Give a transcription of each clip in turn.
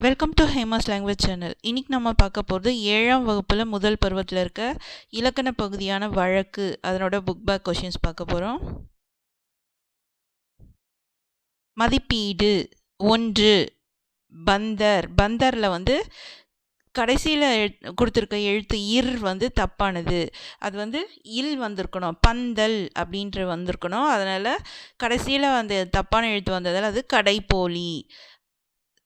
Welcome to Hema's language channel இன்றைக்கி நம்ம பார்க்க போகிறது ஏழாம் வகுப்பில் முதல் பருவத்தில் இருக்க இலக்கண பகுதியான வழக்கு அதனோட புக் பேக் கொஷின்ஸ் பார்க்க போகிறோம் மதிப்பீடு ஒன்று பந்தர். பந்தரில் வந்து கடைசியில் கொடுத்துருக்க எழுத்து இர் வந்து தப்பானது. அது வந்து இல் வந்திருக்கணும் பந்தல் அப்படின்ற வந்திருக்கணும். அதனால் கடைசியில் வந்து தப்பான எழுத்து வந்ததால் அது கடைப்போலி.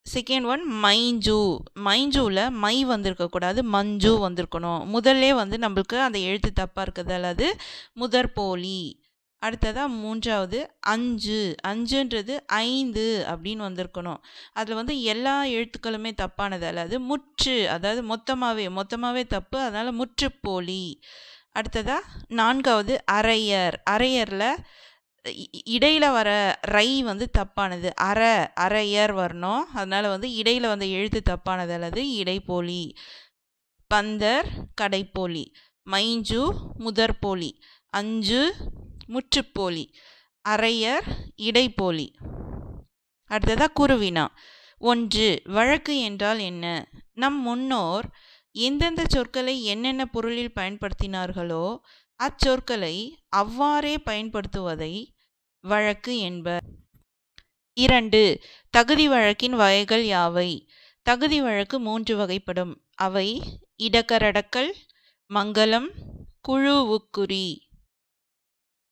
செகண்ட் ஒன் மைஞ்சு. மைஞ்சூவில் மை வந்திருக்கக்கூடாது மஞ்சு வந்திருக்கணும். முதல்லே வந்து நம்மளுக்கு அந்த எழுத்து தப்பாக இருக்கிறதால அது முதற்போலி. அடுத்ததாக மூன்றாவது அஞ்சு. அஞ்சுன்றது ஐந்து அப்படின்னு வந்திருக்கணும். அதில் வந்து எல்லா எழுத்துக்களுமே தப்பானதால் அது முற்று அதாவது மொத்தமாகவே மொத்தமாகவே தப்பு அதனால் முற்றுப்போலி. அடுத்ததாக நான்காவது அரையர். அரையரில் இடையில் வர ரை வந்து தப்பானது. அற அரையர் வரணும். அதனால் வந்து இடையில் வந்த எழுத்து தப்பானது அல்லது இடைப்போலி. பந்தர் கடைப்போலி. மைஞ்சு முதற்போலி. அஞ்சு முற்றுப்போலி. அரையர் இடைப்போலி. அடுத்ததாக குருவினா. ஒன்று வழக்கு என்றால் என்ன? நம் முன்னோர் எந்தெந்த சொற்களை என்னென்ன பொருளில் பயன்படுத்தினார்களோ அச்சொற்களை அவ்வாறே பயன்படுத்துவதை வழக்கு என்பர். இரண்டு தகுதி வழக்கின் வகைகள் யாவை? தகுதி வழக்கு மூன்று வகைப்படும். அவை இடக்கரடக்கல் மங்களம் குழு உக்குறி.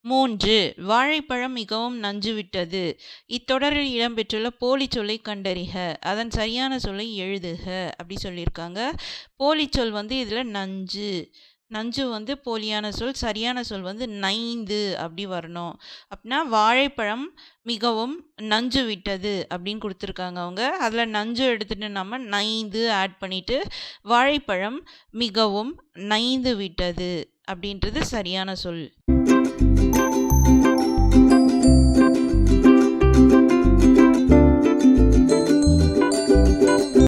மூன்று வாழைப்பழம் மிகவும் நஞ்சுவிட்டது. இத்தொடரில் இடம்பெற்றுள்ள போலி சொல்லை கண்டறிக. அதன் சரியான சொல்லை எழுதுக. அப்படி சொல்லியிருக்காங்க. போலி சொல் வந்து இதில் நஞ்சு. நஞ்சு வந்து போலியான சொல் சரியான சொல் வந்து நைந்து அப்படி வரணும். அப்படின்னா வாழைப்பழம் மிகவும் நஞ்சு விட்டது அப்படின்னு கொடுத்துருக்காங்க அவங்க. அதில் நஞ்சு எடுத்துகிட்டு நம்ம நைந்து ஆட் பண்ணிவிட்டு வாழைப்பழம் மிகவும் நைந்து விட்டது அப்படின்றது சரியான சொல்.